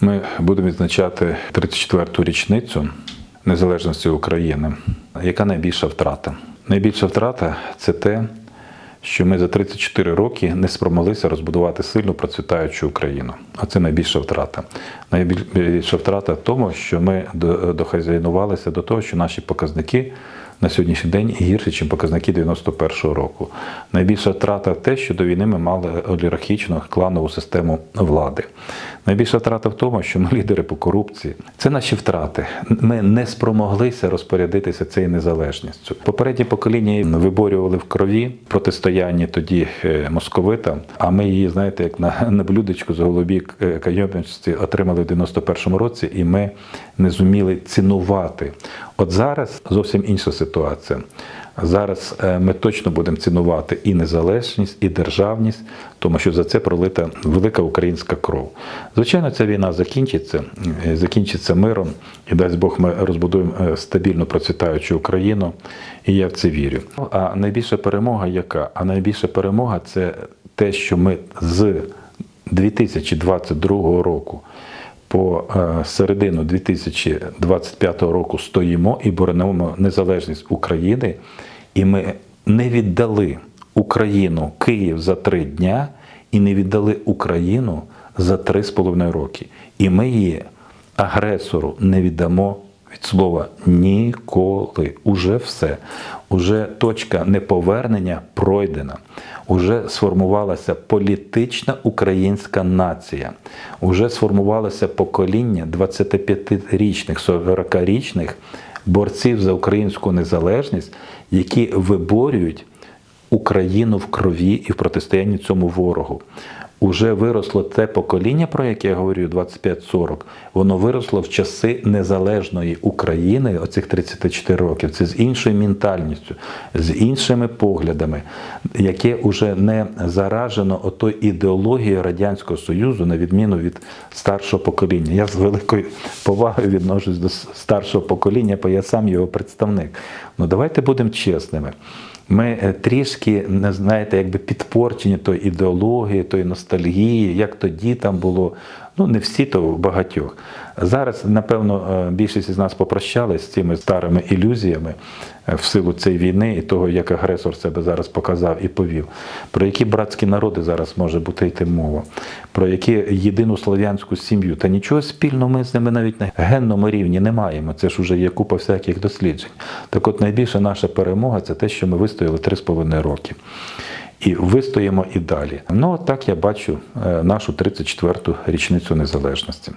Ми будемо відзначати 34-ту річницю незалежності України. Яка найбільша втрата? Найбільша втрата це те, що ми за 34 роки не спромоглися розбудувати сильну процвітаючу Україну. А це найбільша втрата. Найбільша втрата в тому, що ми до- дохазяйнувалися до того, що наші показники на сьогоднішній день гірші, ніж показники 91-го року. Найбільша втрата в те, що до війни ми мали олігархічну кланову систему влади. Найбільша втрата в тому, що ми лідери по корупції. Це наші втрати. Ми не спромоглися розпорядитися цією незалежністю. Попередні покоління виборювали в крові протистояння тоді е, московитам, а ми її, знаєте, як на, на блюдечку з голубі е, кайомності отримали в 91-му році, і ми не зуміли цінувати. От зараз зовсім інша ситуація. Зараз е, ми точно будемо цінувати і незалежність, і державність, тому що за це пролита велика українська кров. Звичайно, ця війна закінчиться, е, закінчиться миром, і дасть Бог, ми розбудуємо е, стабільно процвітаючу Україну, і я в це вірю. А найбільша перемога яка? А найбільша перемога це те, що ми з 2022 року по е, середину 2025 року стоїмо і боронимо незалежність України, і ми не віддали Україну Київ за три дня і не віддали Україну за три з половиною роки. І ми її агресору не віддамо від слова ніколи. Уже все. Уже точка неповернення пройдена. Уже сформувалася політична українська нація. Уже сформувалося покоління 25-річних, 40-річних борців за українську незалежність, які виборюють Україну в крові і в протистоянні цьому ворогу. Уже виросло те покоління, про яке я говорю, 25-40, воно виросло в часи незалежної України, оцих 34 років. Це з іншою ментальністю, з іншими поглядами, яке вже не заражено отою ідеологією Радянського Союзу, на відміну від старшого покоління. Я з великою повагою відношусь до старшого покоління, бо я сам його представник. Ну давайте будемо чесними. Ми е, трішки, не знаєте, якби підпорчені тої ідеології, тої ностальгії, як тоді там було. Ну, не всі, то багатьох. Зараз, напевно, е, більшість з нас попрощались з цими старими ілюзіями е, в силу цієї війни і того, як агресор себе зараз показав і повів. Про які братські народи зараз може бути йти мова, про які єдину слов'янську сім'ю. Та нічого спільного ми з ними навіть на генному рівні не маємо. Це ж уже є купа всяких досліджень. Так от найбільша наша перемога це те, що ми вистояли 3,5 роки. І вистоїмо і далі. Ну, так я бачу е, нашу 34-ту річницю незалежності.